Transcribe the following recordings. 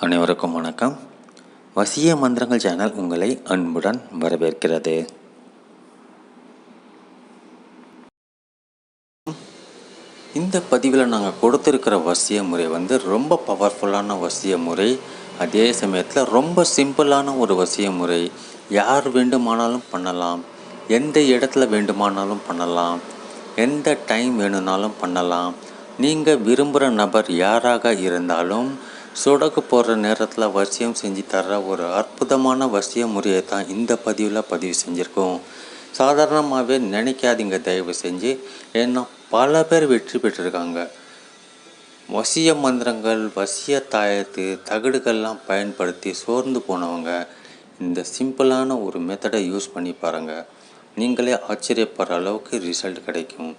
அனைவருக்கும் வணக்கம். வசிய மந்திரங்கள் சேனல் உங்களை அன்புடன் வரவேற்கிறது. இந்த பதிவில் நாங்கள் கொடுத்துருக்கிற வசிய முறை வந்து ரொம்ப பவர்ஃபுல்லான வசிய முறை. அதே சமயத்தில் ரொம்ப சிம்பிளான ஒரு வசிய முறை. யார் வேண்டுமானாலும் பண்ணலாம். எந்த இடத்துல வேண்டுமானாலும் பண்ணலாம். எந்த டைம் வேணும்னாலும் பண்ணலாம். நீங்கள் விரும்புகிற நபர் யாராக இருந்தாலும் சுடக்கு போடுற நேரத்தில் வசியம் செஞ்சு தர்ற ஒரு அற்புதமான வசிய முறையை தான் இந்த பதிவில் பதிவு செஞ்சுருக்கோம். சாதாரணமாகவே நினைக்காதீங்க தயவு செஞ்சு. ஏன்னா பல பேர் வெற்றி பெற்றிருக்காங்க. வசிய மந்திரங்கள் வசிய தாயத்து தகடுகள்லாம் பயன்படுத்தி சோர்ந்து போனவங்க இந்த சிம்பிளான ஒரு மெத்தடை யூஸ் பண்ணி பாருங்கள் நீங்களே ஆச்சரியப்படுற அளவுக்கு ரிசல்ட் கிடைக்கும்.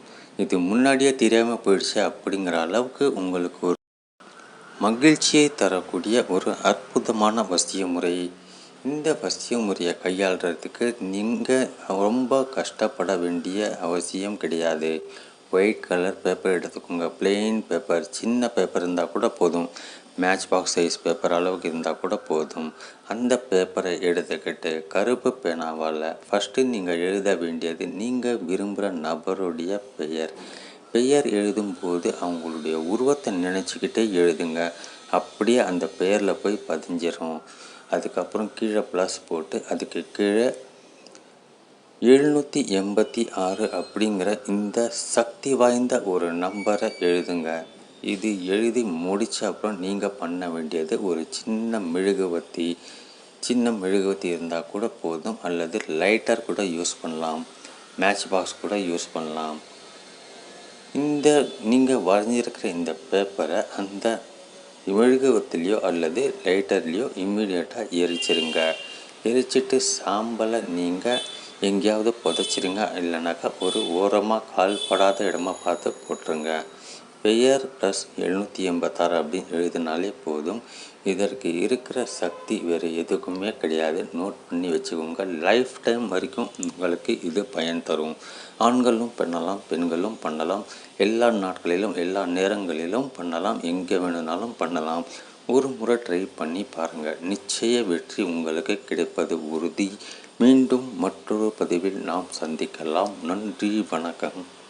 இது முன்னாடியே தெரியாமல் போயிடுச்சு அப்படிங்கிற அளவுக்கு உங்களுக்கு ஒரு மகிழ்ச்சியை தரக்கூடிய ஒரு அற்புதமான வசிய முறை இந்த வசிய முறையை கையாளுறதுக்கு நீங்கள் ரொம்ப கஷ்டப்பட வேண்டிய அவசியம் கிடையாது. ஒயிட் கலர் பேப்பர் எடுத்துக்கோங்க. பிளெயின் பேப்பர் சின்ன பேப்பர் இருந்தால் கூட போதும். மேட்ச் பாக்ஸ் சைஸ் பேப்பர் அளவுக்கு இருந்தால் கூட போதும். அந்த பேப்பரை எடுத்துக்கிட்டு கருப்பு பேனாவால் ஃபஸ்ட்டு நீங்கள் எழுத வேண்டியது நீங்கள் விரும்புகிற நபருடைய பெயர். பெயர் எழுதும்போது அவங்களுடைய உருவத்தை நினச்சிக்கிட்டே எழுதுங்க. அப்படியே அந்த பெயரில் போய் பதிஞ்சிடும் அதுக்கப்புறம் கீழே ப்ளஸ் போட்டு அதுக்கு கீழே எழுநூற்றி எண்பத்தி ஆறு அப்படிங்கிற இந்த சக்தி வாய்ந்த ஒரு நம்பரை எழுதுங்க. இது எழுதி முடித்த அப்புறம் நீங்கள் பண்ண வேண்டியது ஒரு சின்ன மெழுகுவத்தி சின்ன மெழுகுவத்தி இருந்தால் கூட போதும். அல்லது லைட்டர் கூட யூஸ் பண்ணலாம். மேட்ச் பாக்ஸ் கூட யூஸ் பண்ணலாம். இந்த நீங்கள் வரைஞ்சிருக்கிற இந்த பேப்பரை அந்த மெழுகுவத்திலையோ அல்லது லைட்டர்லேயோ இம்மிடியேட்டாக எரிச்சிருங்க. எரிச்சிட்டு சாம்பலை நீங்கள் எங்கேயாவது புதைச்சிருங்க. இல்லைனாக்கா ஒரு ஓரமாக கால் படாத இடமா பார்த்து போட்டுருங்க. பெயர் ப்ளஸ் எழுநூற்றி எண்பத்தாறு அப்படின்னு எழுதினாலே போதும். இதற்கு இருக்கிற சக்தி வேறு எதுக்குமே கிடையாது. நோட் பண்ணி வச்சுக்கோங்க. லைஃப் டைம் வரைக்கும் உங்களுக்கு இது பயன் தரும். ஆண்களும் பண்ணலாம் பெண்களும் பண்ணலாம். எல்லா நாட்களிலும் எல்லா நேரங்களிலும் பண்ணலாம். எங்கே வேணும்னாலும் பண்ணலாம். ஒரு முறை ட்ரை பண்ணி பாருங்கள் நிச்சய வெற்றி உங்களுக்கு கிடைப்பது உறுதி. மீண்டும் மற்றொரு பதிவில் நாம் சந்திக்கலாம். நன்றி வணக்கம்.